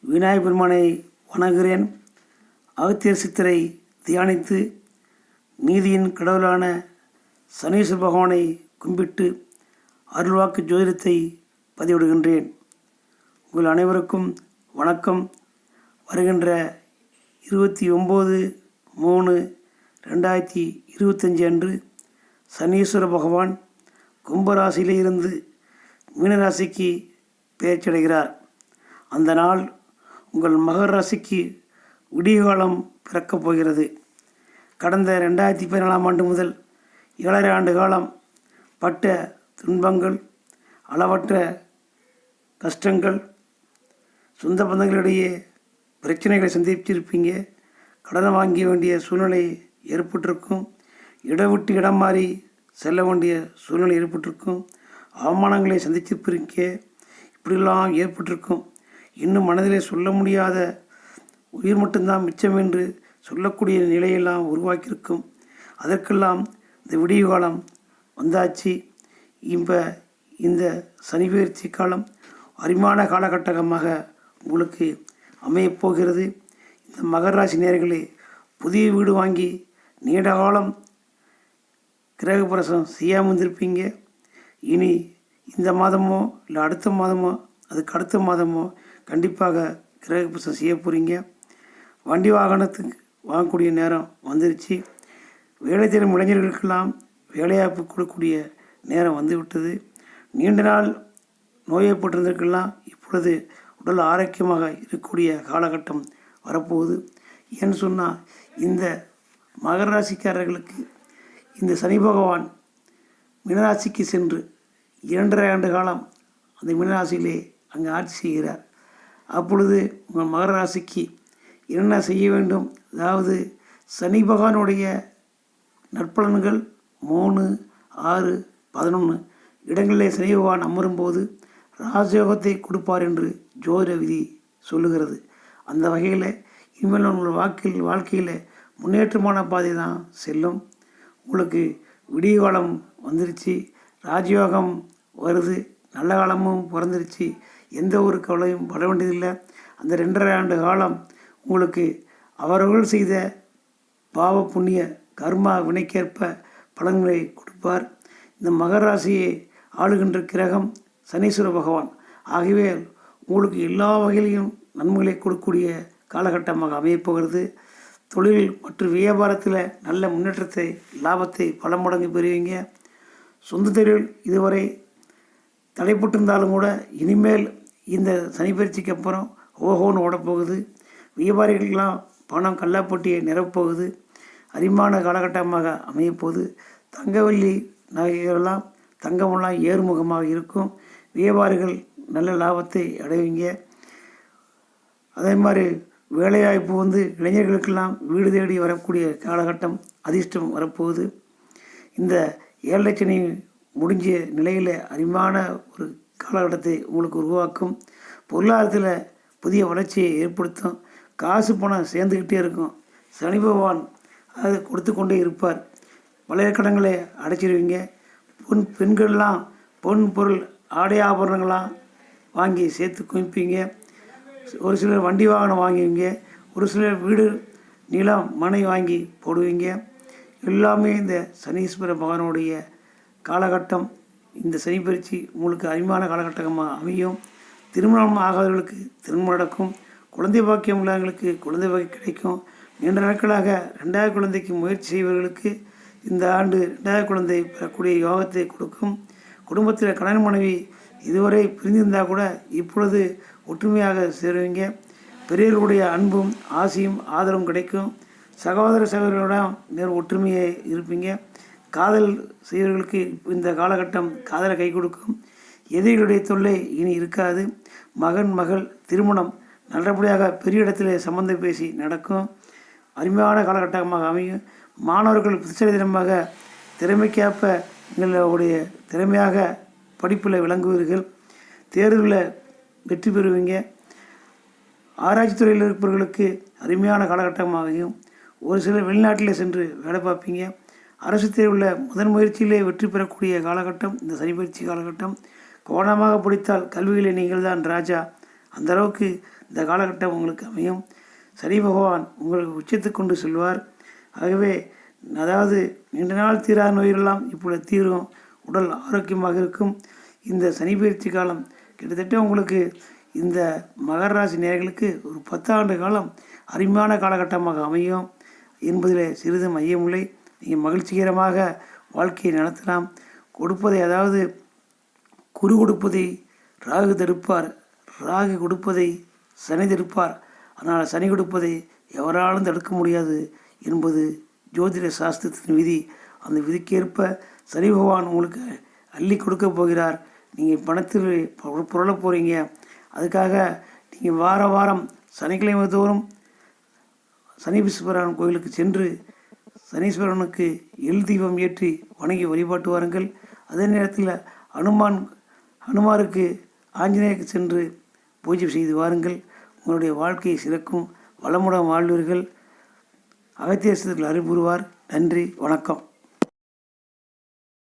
விநாயகர் பெருமானை வணங்குகிறேன். அகத்தியர் சித்தரை தியானித்து நீதியின் கடவுளான சனீஸ்வர பகவானை கும்பிட்டு அருள்வாக்கு ஜோதிடத்தை பதிவிடுகின்றேன். உங்கள் அனைவருக்கும் வணக்கம். வருகின்ற இருபத்தி ஒம்பது மூணு ரெண்டாயிரத்தி இருபத்தஞ்சி அன்று சனீஸ்வர பகவான் கும்பராசியிலிருந்து மீனராசிக்கு பெயர்ச்சடைகிறார் அந்த நாள் உங்கள் மகர் ராசிக்கு விடியகாலம் பிறக்கப் போகிறது. கடந்த ரெண்டாயிரத்தி பதினாலாம் ஆண்டு முதல் ஏழரை ஆண்டு காலம் பட்ட துன்பங்கள் அளவற்ற கஷ்டங்கள் சொந்த பந்தங்களிடையே பிரச்சனைகளை சந்திச்சிருப்பீங்க கடன் வாங்க வேண்டிய சூழ்நிலை ஏற்பட்டிருக்கும். இடம் விட்டு இடம் மாறி செல்ல வேண்டிய சூழ்நிலை ஏற்பட்டிருக்கும். அவமானங்களை சந்திச்சிருப்பீங்க இப்படிலாம் ஏற்பட்டிருக்கும். இன்னும் மனதிலே சொல்ல முடியாத உயிர் மட்டும்தான் மிச்சம் என்று சொல்லக்கூடிய நிலையெல்லாம் உருவாக்கியிருக்கும். அதற்கெல்லாம் இந்த விடிய காலம் வந்தாச்சு. இப்போ இந்த சனிபெயர்ச்சி காலம் அரிமான காலகட்டமாக உங்களுக்கு அமையப்போகிறது இந்த மகராசி நேர்களே புதிய வீடு வாங்கி நீண்ட காலம் கிரகப்பிரசம் செய்யாமல் இருந்திருப்பீங்க. இனி இந்த மாதமோ இல்லை அடுத்த மாதமோ அதுக்கு அடுத்த மாதமோ கண்டிப்பாக கிரகப்பிரசம் செய்ய போகிறீங்க வண்டி வாகனத்துக்கு வாங்கக்கூடிய நேரம் வந்துருச்சு. வேலை தேடும் இளைஞர்களுக்கெல்லாம் வேலைவாய்ப்பு கொடுக்கக்கூடிய நேரம் வந்துவிட்டது. நீண்ட நாள் நோயப்பட்டிருந்தவர்களுக்கெல்லாம் இப்பொழுது உடல் ஆரோக்கியமாக இருக்கக்கூடிய காலகட்டம் வரப்போகுது. ஏன்னு சொன்னால் இந்த மகர ராசிக்காரர்களுக்கு இந்த சனி பகவான் மீனராசிக்கு சென்று இரண்டரை ஆண்டு காலம் அந்த மீனராசியிலே அங்கே ஆட்சி செய்கிறார். அப்பொழுது உங்கள் மகர ராசிக்கு என்ன செய்ய வேண்டும்? அதாவது சனி பகவானுடைய நற்பலன்கள் மூணு ஆறு பதினொன்று இடங்களிலே சனி பகவான் அமரும்போது ராஜயோகத்தை கொடுப்பார் என்று ஜோதிட விதி சொல்லுகிறது. அந்த வகையில் இனிமேல் உங்கள் வாக்கில் வாழ்க்கையில் முன்னேற்றமான பாதை தான் செல்லும். உங்களுக்கு விடிய காலம் வந்துருச்சு ராஜயோகம் வருது நல்ல காலமும் பிறந்துருச்சு. எந்த ஒரு கவலையும் பட வேண்டியதில்லை. அந்த ரெண்டரை ஆண்டு காலம் உங்களுக்கு அவர்கள் செய்த பாவ புண்ணிய கர்மா வினைக்கேற்ப பலன்களை கொடுப்பார். இந்த மகராசியை ஆளுகின்ற கிரகம் சனீஸ்வர பகவான். ஆகவே உங்களுக்கு எல்லா வகையிலையும் நன்மைகளை கொடுக்கக்கூடிய காலகட்டமாக அமையப்போகிறது தொழில் மற்றும் வியாபாரத்தில் நல்ல முன்னேற்றத்தை லாபத்தை பல மடங்கு பெறுவீங்க. சொந்த தொழில் இதுவரை தடைப்பட்டிருந்தாலும் கூட இனிமேல் இந்த சனிப்பயிற்சிக்கு அப்புறம் ஓஹோன்னு ஓடப்போகுது. வியாபாரிகளுக்கெல்லாம் பணம் கல்லாப்பட்டியை நிரப்போகுது அரிமான காலகட்டமாக அமையப்போகுது. தங்கவல்லி நகைகளெல்லாம் தங்கமெல்லாம் ஏறுமுகமாக இருக்கும். வியாபாரிகள் நல்ல லாபத்தை அடைவீங்க. அதே மாதிரி வேலைவாய்ப்பு வந்து இளைஞர்களுக்கெல்லாம் வீடு தேடி வரக்கூடிய காலகட்டம் அதிர்ஷ்டம் வரப்போகுது. இந்த ஏழரை சனி முடிஞ்ச நிலையில் அறிவான ஒரு காலகட்டத்தை உங்களுக்கு உருவாக்கும். பொருளாதாரத்தில் புதிய வளர்ச்சியை ஏற்படுத்தும். காசு பணம் சேர்ந்துக்கிட்டே இருக்கும். சனி பகவான் அதை கொடுத்து கொண்டே இருப்பார். பழைய கடன்களை அடைச்சிருவீங்க. பொன் பெண்கள்லாம் பொன் பொருள் ஆடை ஆபரணங்கள்லாம் வாங்கி சேர்த்து குவிப்பீங்க. ஒரு சிலர் வண்டி வாகனம் வாங்குவீங்க. ஒரு சிலர் வீடு நிலம் மனை வாங்கி போடுவீங்க. எல்லாமே இந்த சனீஸ்வர பகவானுடைய காலகட்டம் இந்த சனி பயிற்சி உங்களுக்கு அருமையான காலகட்டமாக அமையும். திருமணம் ஆகாதவர்களுக்கு திருமணம் நடக்கும். குழந்தை பாக்கியம் உள்ளவர்களுக்கு குழந்தை பாக்கியம் கிடைக்கும். நீண்ட நாட்களாக ரெண்டாவது குழந்தைக்கு முயற்சி செய்பவர்களுக்கு இந்த ஆண்டு ரெண்டாவது குழந்தை பெறக்கூடிய யோகத்தை கொடுக்கும். குடும்பத்தில் கணவன் மனைவி இதுவரை பிரிந்திருந்தால் கூட இப்பொழுது ஒற்றுமையாக சேருவீங்க. பெரியவர்களுடைய அன்பும் ஆசையும் ஆதரவும் கிடைக்கும். சகோதர சகோதரிகளிடம் நேர் ஒற்றுமையை இருப்பீங்க. காதல் செய்வர்களுக்கு இந்த காலகட்டம் காதலை கை கொடுக்கும். எதிரிகளுடைய தொல்லை இனி இருக்காது. மகன் மகள் திருமணம் நல்லபடியாக பெரிய இடத்துல சம்மந்தம் பேசி நடக்கும். அருமையான காலகட்டமாக அமையும். மாணவர்கள் புதுச்சேரி தினமாக திறமைக்கேற்ப எங்களுடைய திறமையாக படிப்பில் விளங்குவீர்கள். தேர்வில் வெற்றி பெறுவீங்க. ஆராய்ச்சி துறையில் இருப்பவர்களுக்கு அருமையான காலகட்டமாகவும் ஒரு சிலர் வெளிநாட்டில் சென்று வேலை பார்ப்பீங்க. அரசு தேர்வில் முதன் முயற்சியிலே வெற்றி பெறக்கூடிய காலகட்டம் இந்த சனி பயிற்சி காலகட்டம். கோணமாக பிடித்தால் கல்வியிலே நீங்கள் தான் ராஜா. அந்த அளவுக்கு இந்த காலகட்டம் உங்களுக்கு அமையும். சனி பகவான் உங்களுக்கு உச்சத்துக்கு கொண்டு செல்வார். ஆகவே அதாவது நீண்ட நாள் தீரா நோயெல்லாம் இப்பொழுது தீரும். உடல் ஆரோக்கியமாக இருக்கும். இந்த சனி பயிற்சி காலம் கிட்டத்தட்ட உங்களுக்கு இந்த மகர ராசி நேர்களுக்கு ஒரு பத்தாண்டு காலம் அருமையான காலகட்டமாக அமையும். என்பதில் சிறிதும் ஐயமில்லை நீங்கள் மகிழ்ச்சிகரமாக வாழ்க்கையை நடத்தலாம். கொடுப்பதை அதாவது குரு கொடுப்பதை ராகு தடுப்பார். ராகு கொடுப்பதை சனி தடுப்பார். அதனால் சனி கொடுப்பதை எவராலும் தடுக்க முடியாது என்பது ஜோதிட சாஸ்திரத்தின் விதி. அந்த விதிக்கேற்ப சனி பகவான் உங்களுக்கு அள்ளி கொடுக்க போகிறார். நீங்கள் பணத்தில் புரள போகிறீங்க அதுக்காக நீங்கள் வார வாரம் சனிக்கிழமை தோறும் சனீஸ்வரன் கோயிலுக்கு சென்று சனீஸ்வரனுக்கு எல் தீபம் ஏற்றி வணங்கி வழிபாட்டு வாருங்கள். அதே நேரத்தில் அனுமான் ஹனுமாருக்கு ஆஞ்சநேயருக்கு சென்று பூஜை செய்து வாருங்கள். உங்களுடைய வாழ்க்கையை சிறக்கும். வளமுடன் வாழ்வீர்கள். அகத்தியசத்தில் அறிவுறுவார் நன்றி. வணக்கம்.